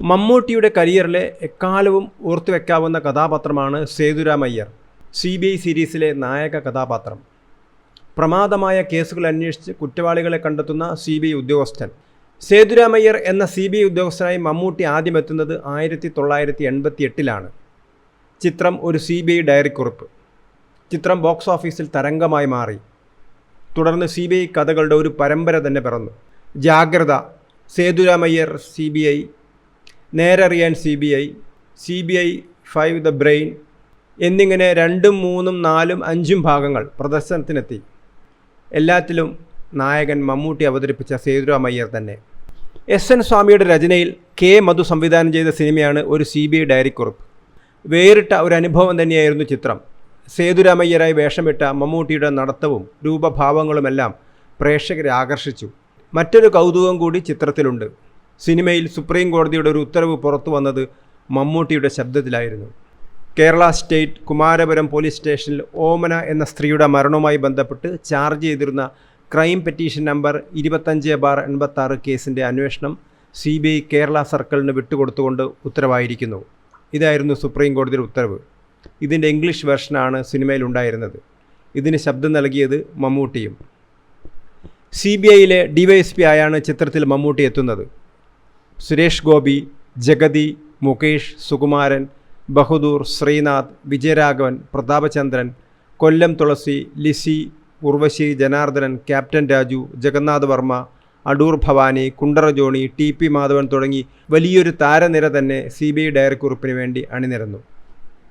മമ്മൂട്ടിയുടെ കരിയറിലെ എക്കാലവും ഓർത്തുവെക്കാവുന്ന കഥാപാത്രമാണ് സേതുരാമയ്യർ സി ബി ഐ സീരീസിലെ നായക കഥാപാത്രം. പ്രമാദമായ കേസുകൾ അന്വേഷിച്ച് കുറ്റവാളികളെ കണ്ടെത്തുന്ന സി ബി ഐ ഉദ്യോഗസ്ഥൻ. സേതുരാമയ്യർ എന്ന സി ബി ഐ ഉദ്യോഗസ്ഥനായി മമ്മൂട്ടി ആദ്യം എത്തുന്നത് ആയിരത്തി തൊള്ളായിരത്തി എൺപത്തി എട്ടിലാണ് ചിത്രം ഒരു സി ബി ഐ ഡയറിക്കുറിപ്പ് ചിത്രം ബോക്സ് ഓഫീസിൽ തരംഗമായി മാറി. തുടർന്ന് സി ബി ഐ കഥകളുടെ ഒരു പരമ്പര തന്നെ പിറന്നു. Jagratha Sethuramaiyer C B I Nerariyan C B I C B I five the brain എന്നിങ്ങനെ രണ്ടും മൂന്നും നാലും അഞ്ചും ഭാഗങ്ങൾ പ്രദർശനത്തിനെത്തി. എല്ലാത്തിലും നായകൻ മമ്മൂട്ടി അവതരിപ്പിച്ച സേതുരാമയ്യർ തന്നെ. എസ് എൻ സ്വാമിയുടെ രചനയിൽ കെ മധു സംവിധാനം ചെയ്ത സിനിമയാണ് ഒരു സി ബി ഐ ഡയറിക്കുറിപ്പ് വേറിട്ട ഒരു അനുഭവം തന്നെയായിരുന്നു ചിത്രം. സേതുരാമയ്യരായി വേഷമിട്ട മമ്മൂട്ടിയുടെ നടത്തവും രൂപഭാവങ്ങളുമെല്ലാം പ്രേക്ഷകരെ ആകർഷിച്ചു. മറ്റൊരു കൗതുകം കൂടി ചിത്രത്തിലുണ്ട്. സിനിമയിൽ സുപ്രീം കോടതിയുടെ ഒരു ഉത്തരവ് പുറത്തു വന്നത് മമ്മൂട്ടിയുടെ ശബ്ദത്തിലായിരുന്നു. കേരള സ്റ്റേറ്റ് കുമാരപുരം പോലീസ് സ്റ്റേഷനിൽ ഓമന എന്ന സ്ത്രീയുടെ മരണവുമായി ബന്ധപ്പെട്ട് ചാർജ് ചെയ്തിരുന്ന ക്രൈം പെറ്റീഷൻ നമ്പർ ഇരുപത്തഞ്ച് ബാർ എൺപത്താറ് കേസിന്റെ അന്വേഷണം സി ബി ഐ കേരള സർക്കിളിന് വിട്ടുകൊടുത്തുകൊണ്ട് ഉത്തരവായിരിക്കുന്നു. ഇതായിരുന്നു സുപ്രീം കോടതിയുടെ ഉത്തരവ്. ഇതിന്റെ ഇംഗ്ലീഷ് വെർഷനാണ് സിനിമയിൽ ഉണ്ടായിരുന്നത്. ഇതിന് ശബ്ദം നൽകിയത് മമ്മൂട്ടിയും. സി ബി ഐയിലെ ഡിവൈഎസ്പി ആയാണ് ചിത്രത്തിൽ മമ്മൂട്ടി എത്തുന്നത്. Suresh Gopi Jagathy Mukesh Sukumaran Bahadoor Sreenath Vijayaraghavan Prathapachandran Kollam Thulasi Lissy Urvashi Janardhanan captain Raju Jagannath Varma Adoor Bhavani Kundara Johny T P Madhavan തുടങ്ങി വലിയൊരു താരനിര തന്നെ സി ബി ഐ ഡയറിക്കുറിപ്പിന് വേണ്ടി അണിനിരന്നു.